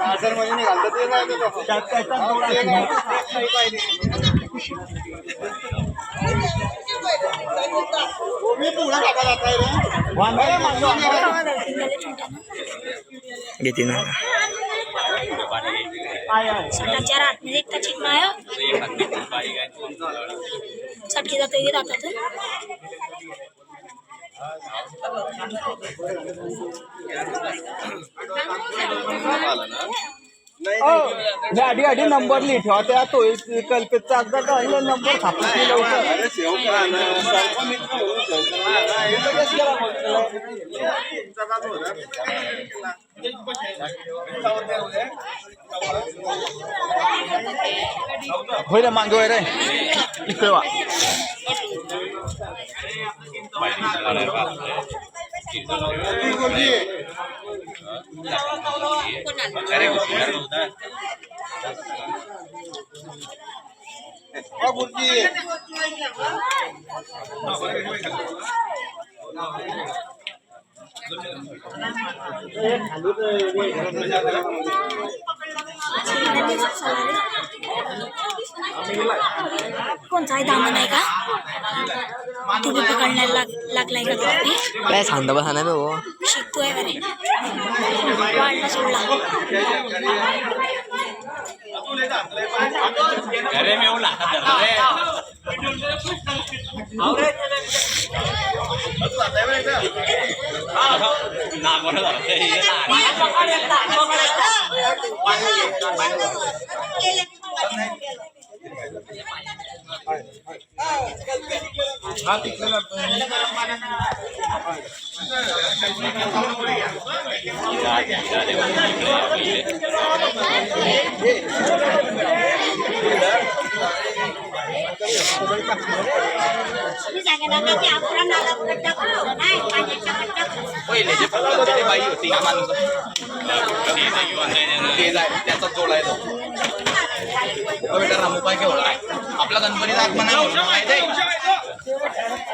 हजारमध्ये निघालं ते नाही का? मी पुढे टाका जात आहे रे घेते ना. सटाच्या आतमध्ये एक चिक माय सटकी जातोय की दातातून गाडी गाडी नंबर लिहि त्या तो कल्पितचा कल्पित चालता नंबर छापून दिला होता. होय मागे वगैरे इकडे वा. कोणचा आहे दामन आहे का तुम्ही पकडण्याला लाग लागलाय का तुम्ही काय सांगता बसा ना भाऊ शिकतोय का रे वाढला सोडला पहिले जे फक्त ते बाई होती का माणूस. ते जाय त्याचा जोड आहे तो. अहो, बेटा रामू पाय केवढा आहे. आपला गणपतीचा आत्मा नाही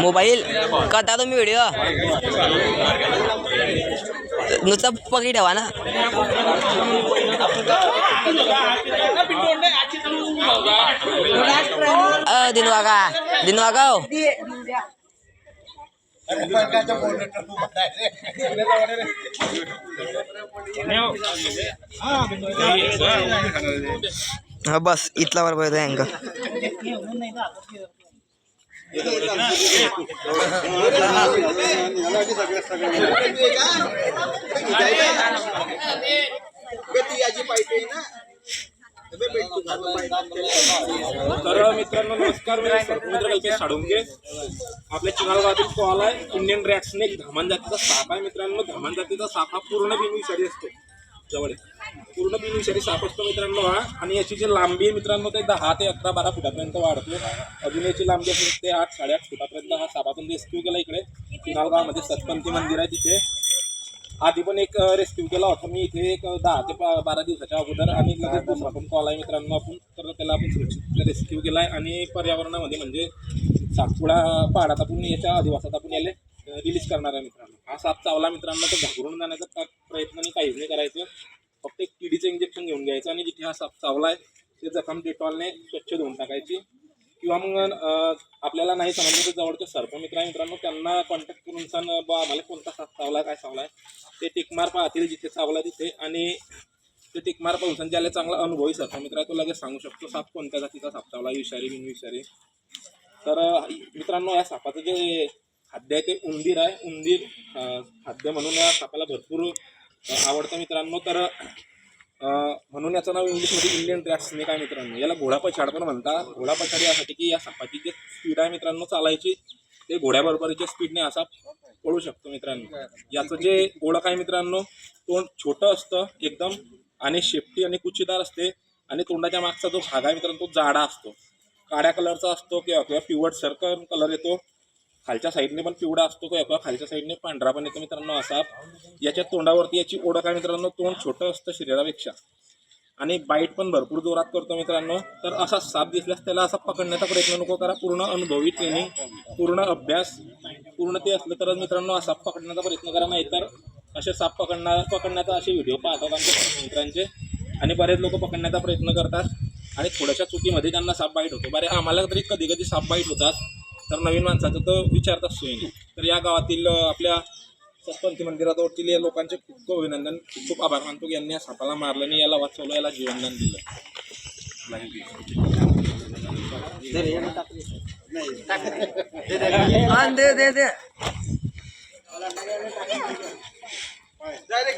मोबाईल? करता तुम्ही व्हिडिओ नुसतं पकी ठेवा ना. अ दिनवागा. हो. हा बस इथला बरोबर येतो अँगल तर मित्रांनो नमस्कार. मी सर्पमित्र कल्पेश साडुंगे आपल्या चिनाल गावातील कॉल आहे. इंडियन रॅट स्नेक धामान जातीचा साप आहे. मित्रांनो धामान जातीचा साप हा पूर्ण बिनविषारी असतो. जवळ पूर्ण पूर्ण बिनविषारी साप असतो मित्रांनो हा. आणि याची जी लांबी आहे मित्रांनो ते दहा ते अकरा बारा फुटापर्यंत वाढतो. अजून याची लांबी असेल ते आठ साडेआठ फुटापर्यंत हा साप आपण रेस्क्यू केला इकडे. किनालगावमध्ये सतपंथी मंदिर आहे तिथे. आधी पण एक रेस्क्यू केला होता. मी इथे एक दहा ते बारा दिवसाच्या अगोदर आणि लगेच दुसरा पण कॉल आहे मित्रांनो आपण. तर त्याला आपण सुरक्षित रेस्क्यू केला आहे आणि पर्यावरणामध्ये म्हणजे सातपुडा पहाडात आपण याच्या आदिवासात आपण याले रिलीज करणार आहे मित्रांनो. हा साप चावला मित्रांनो तर घाबरून जाण्याचा प्रयत्न काहीच नाही करायचं. फक्त एक किडीचं इंजेक्शन घेऊन घ्यायचं आणि जिथे हा साप चावला आहे ते जखम डेटॉलने स्वच्छ धुवून टाकायची. किंवा मग आपल्याला नाही समजलं तर जवळचे सर्पमित्र आहे मित्रांनो त्यांना कॉन्टॅक्ट करून सांग बा आम्हाला कोणता साप चावला काय चावला आहे? ते टिकमार पाहतील जिथे चावला तिथे आणि ते टिकमार पाहून सांग ज्याला चांगला अनुभवी सर्पमित्र आहे तो लगेच सांगू शकतो साप कोणत्या जातीचा साप चावला विषारी बिनविषारी. तर मित्रांनो या सापाचं जे खाद्य आहे ते उंदीर आहे. उंदीर खाद्य म्हणून या सापाला भरपूर आवडतं मित्रांनो तर म्हणून याचं नाव इंग्लिशमध्ये इंडियन रॅट स्नेक आहे मित्रांनो? याला घोडा पछाड पण म्हणतात. घोडा पछाड यासाठी की या सापाची जे स्पीड आहे मित्रांनो चालायची ते घोड्याबरोबरच्या स्पीडने असा पळू शकतो मित्रांनो. याचं जे ओळख आहे मित्रांनो तोंड छोटं असतं एकदम आणि शेपटी आणि कुचीदार असते आणि तोंडाच्या मागचा जो भाग आहे मित्रांनो तो जाडा असतो. काळ्या कलरचा असतो किंवा किंवा पिवट सर्कल कलर येतो. खालच्या साईडने पण पिवळा असतो तो किंवा खालच्या साईडने पांढरा पण येतो मित्रांनो असा. याच्या तोंडावरती याची ओळख आहे मित्रांनो तोंड छोटं असतं शरीरापेक्षा. आणि बाईट पण भरपूर जोरात करतो मित्रांनो. तर असा साप दिसल्यास त्याला असा पकडण्याचा प्रयत्न नको करा. पूर्ण अनुभवी ट्रेनिंग पूर्ण अभ्यास पूर्ण ते असलं तरच मित्रांनो असा पकडण्याचा प्रयत्न करा. नाही तर असे साप पकडणार पकडण्याचा असे व्हिडिओ पाहतात आमच्या मित्रांचे. आणि बरेच लोक पकडण्याचा प्रयत्न करतात. आणि थोड्याशा चुकीमध्ये त्यांना साप बाईट होतो. बरे आम्हाला तरी कधी कधी साप बाईट होतात. तर नवीन माणसाचं तर विचारत असतो तर या गावातील आपल्या सरपंच मंदिराजवळतील या लोकांचे खूप खूप अभिनंदन खूप आभार मानतो की यांनी या सापाला मारलं आणि याला वाचवलं याला जीवनदान दिलं. दे दे दे. जायला